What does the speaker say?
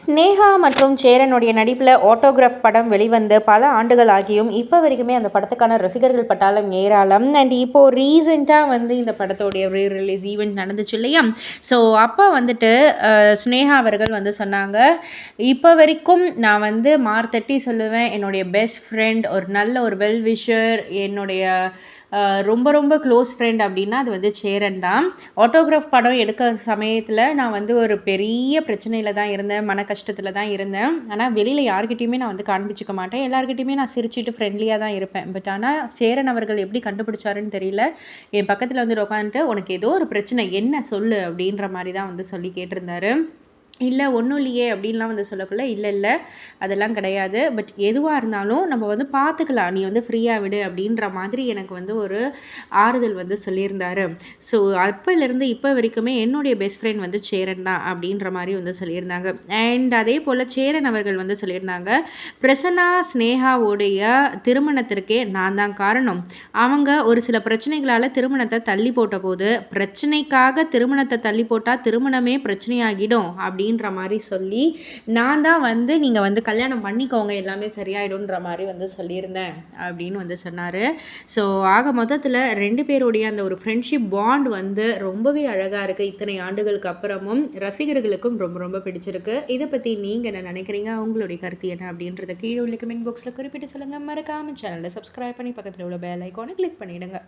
ஸ்னேகா மற்றும் சேரனுடைய நடிப்பில் ஆட்டோகிராஃப் படம் வெளிவந்து பல ஆண்டுகள் ஆகியும் இப்போ வரைக்குமே அந்த படத்துக்கான ரசிகர்கள் பட்டாலும் ஏராளம். அண்ட் இப்போது ரீசெண்டாக வந்து இந்த படத்தோடைய ரீ ரிலீஸ் ஈவெண்ட் நடந்துச்சு இல்லையா? ஸோ அப்போ வந்துட்டு ஸ்னேகா அவர்கள் வந்து சொன்னாங்க இப்போ வரைக்கும் நான் வந்து மார்த்தட்டி சொல்லுவேன். என்னுடைய பெஸ்ட் ஃப்ரெண்ட் ஒரு நல்ல ஒரு வெல் விஷர் என்னுடைய ரொம்ப ரொம்ப க்ளோஸ் ஃப்ரெண்ட் அப்படின்னா அது வந்து சேரன் தான். ஆட்டோகிராஃப் படம் எடுக்கிற சமயத்தில் நான் வந்து ஒரு பெரிய பிரச்சனையில் தான் இருந்தேன் மன கஷ்டத்தில் தான் இருந்தேன். ஆனால் வெளியில் யார்கிட்டையுமே நான் வந்து காண்பிச்சிக்க மாட்டேன். எல்லாருக்கிட்டையுமே நான் சிரிச்சிட்டு ஃப்ரெண்ட்லியாக தான் இருப்பேன். பட் ஆனால் சேரன் அவர்கள் எப்படி கண்டுபிடிச்சாருன்னு தெரியல. என் பக்கத்தில் வந்து உட்காந்துட்டு உனக்கு ஏதோ ஒரு பிரச்சனை என்ன சொல்லு? அப்படின்ற மாதிரி தான் வந்து சொல்லி கேட்டிருந்தாரு. இல்லை ஒன்றும் இல்லையே அப்படின்லாம் வந்து சொல்லக்குள்ள இல்லை இல்லை அதெல்லாம் கிடையாது. பட் எதுவாக இருந்தாலும் நம்ம வந்து பார்த்துக்கலாம். நீ வந்து ஃப்ரீயாக விடு அப்படின்ற மாதிரி எனக்கு வந்து ஒரு ஆறுதல் வந்து சொல்லியிருந்தாரு. ஸோ அப்போலேருந்து இப்போ வரைக்குமே என்னுடைய பெஸ்ட் ஃப்ரெண்ட் வந்து சேரன் தான் அப்படின்ற மாதிரி வந்து சொல்லியிருந்தாங்க. அண்ட் அதே போல் சேரன் அவர்கள் வந்து சொல்லியிருந்தாங்க பிரசன்னா ஸ்னேகாவுடைய திருமணத்திற்கே நான் தான் காரணம். அவங்க ஒரு சில பிரச்சனைகளால் திருமணத்தை தள்ளி போட்ட போது பிரச்சனைக்காக திருமணத்தை தள்ளி போட்டால் திருமணமே பிரச்சனையாகிடும் அப்படின்ற மாதிரி சொல்லி நான் தான் வந்து நீங்கள் வந்து கல்யாணம் பண்ணிக்கோங்க எல்லாமே சரியாயிடும்ன்ற மாதிரி வந்து சொல்லியிருந்தேன் அப்படின்னு வந்து சொன்னார். ஸோ ஆக மொத்தத்தில் ரெண்டு பேருடைய அந்த ஒரு ஃப்ரெண்ட்ஷிப் பாண்ட் வந்து ரொம்பவே அழகாக இருக்குது இத்தனை ஆண்டுகளுக்கு அப்புறமும் ரசிகர்களுக்கும் ரொம்ப ரொம்ப பிடிச்சிருக்கு. இதை பற்றி நீங்கள் என்ன நினைக்கிறீங்க? உங்களுடைய கருத்து என்ன? அப்படின்றத கீழே உள்ள கமெண்ட் பாக்ஸில் குறிப்பிட்டு சொல்லுங்கள் மறக்காமல் சேனலை சப்ஸ்கிரைப் பண்ணி பக்கத்தில் உள்ள பெல் ஐக்கானை கிளிக் பண்ணிவிடுங்க